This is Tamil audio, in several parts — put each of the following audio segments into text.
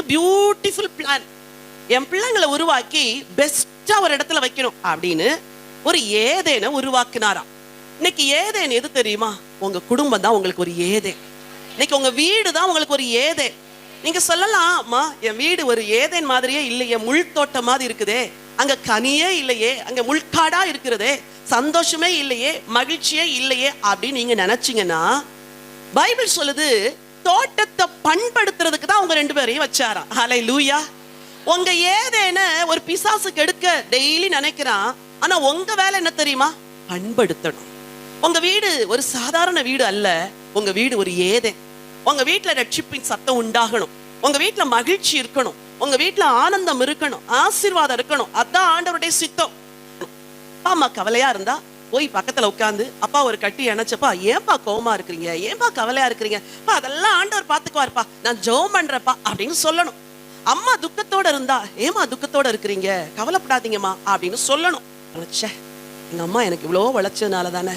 எனக்கு பியூட்டிஃபுல் பிளான் என் பிள்ளைங்களை உருவாக்கி பெஸ்டா ஒரு இடத்துல வைக்கணும் அப்படின்னு ஒரு ஏதேனை உருவாக்குனாராம். இன்னைக்கு ஏதேன் எது தெரியுமா? உங்க குடும்பம் தான் உங்களுக்கு ஒரு ஏதே இன்னைக்கு உங்க வீடு தான் உங்களுக்கு ஒரு ஏதே நீங்க சொல்லலாம்? அம்மா என் வீடு ஒரு ஏதேன் மாதிரியே இல்லையே முள் தோட்டம் மாதிரி இருக்குதே. அங்க கனியே இல்லையே அங்க முள்காடா இருக்கிறதே. சந்தோஷமே இல்லையே மகிழ்ச்சியே இல்லையே அப்படின்னு நீங்க நினைச்சீங்கன்னா பைபிள் சொல்லுது தோட்டத்தை பண்படுத்துறதுக்கு தான் உங்க ரெண்டு பேரையும் வச்சாராம். ஹலை லூயா உங்க ஏதேன ஒரு பிசாசு எடுக்க டெய்லி நினைக்கிறான். ஆனா உங்க வேலை என்ன தெரியுமா? பண்படுத்தணும். உங்க வீடு ஒரு சாதாரண வீடு அல்ல. உங்க வீடு ஒரு ஏதே உங்க வீட்டுல ரட்சிப்பின் சத்தம் உண்டாகணும். உங்க வீட்டுல மகிழ்ச்சி இருக்கணும். உங்க வீட்டுல ஆனந்தம் இருக்கணும். ஆசீர்வாதம் இருக்கணும். அதான் ஆண்டவருடைய சித்தம். அப்பா அம்மா கவலையா இருந்தா? போய் பக்கத்துல உட்காந்து அப்பா ஒரு கட்டி அணைச்சப்பா ஏன்பா கோவமா இருக்கிறீங்க? ஏன்பா கவலையா இருக்கிறீங்க? அப்பா அதெல்லாம் ஆண்டவர் பாத்துக்குவாருப்பா நான் ஜோம் பண்றப்பா அப்படின்னு சொல்லணும். அம்மா துக்கத்தோட இருந்தா ஏமா துக்கத்தோட இருக்கிறீங்க? கவலைப்படாதீங்கம்மா அப்படின்னு சொல்லணும். ச்சே எங்க அம்மா எனக்கு இவ்வளோ வளைச்சதுனால தானே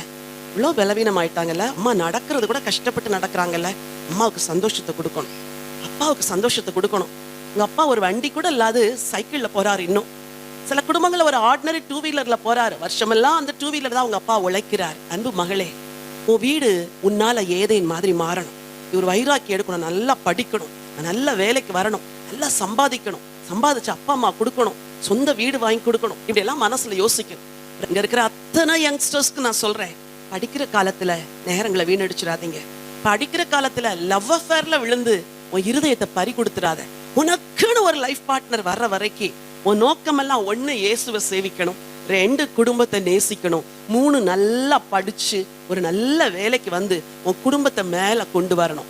இவ்வளோ பலவீனம் ஆயிட்டாங்கல்ல அம்மா நடக்கிறது கூட கஷ்டப்பட்டு நடக்கிறாங்கல்ல. அம்மாவுக்கு சந்தோஷத்தை கொடுக்கணும். அப்பாவுக்கு சந்தோஷத்தை கொடுக்கணும். உங்க அப்பா ஒரு வண்டி கூட இல்லாது சைக்கிள்ல போறாரு இன்னும். சில குடும்பங்களில் ஒரு ஆர்டினரி டூ வீலர்ல போறாரு. வருஷமெல்லாம் அந்த டூ வீலர் தான் உங்க அப்பா உழைக்கிறார். அன்பு மகளே உன் வீடு உன்னால ஏதேன் மாதிரி மாறணும். இவர் வைராக்கி எடுக்கணும். நல்லா படிக்கணும். நல்ல வேலைக்கு வரணும். நல்லா சம்பாதிக்கணும். சம்பாதிச்சு அப்பா அம்மா கொடுக்கணும். சொந்த வீடு வாங்கி கொடுக்கணும். இப்படி எல்லாம் மனசுல யோசிக்கணும். இங்க இருக்கிற அத்தனை யங்ஸ்டர்ஸ்க்கு நான் சொல்றேன் படிக்கிற காலத்துல நேரங்களை வீணடிச்சிடாதீங்க. படிக்கிற காலத்துல லவ் அஃபேரில் விழுந்து உன் இருதயத்தை பறி கொடுத்துடாத. உனக்குன்னு ஒரு லைஃப் பார்ட்னர் வர்ற வரைக்கும் உன் நோக்கமெல்லாம் ஒன்று இயேசுவை சேவிக்கணும் ரெண்டு குடும்பத்தை நேசிக்கணும் மூணு நல்லா படிச்சு ஒரு நல்ல வேலைக்கு வந்து உன் குடும்பத்தை மேலே கொண்டு வரணும்.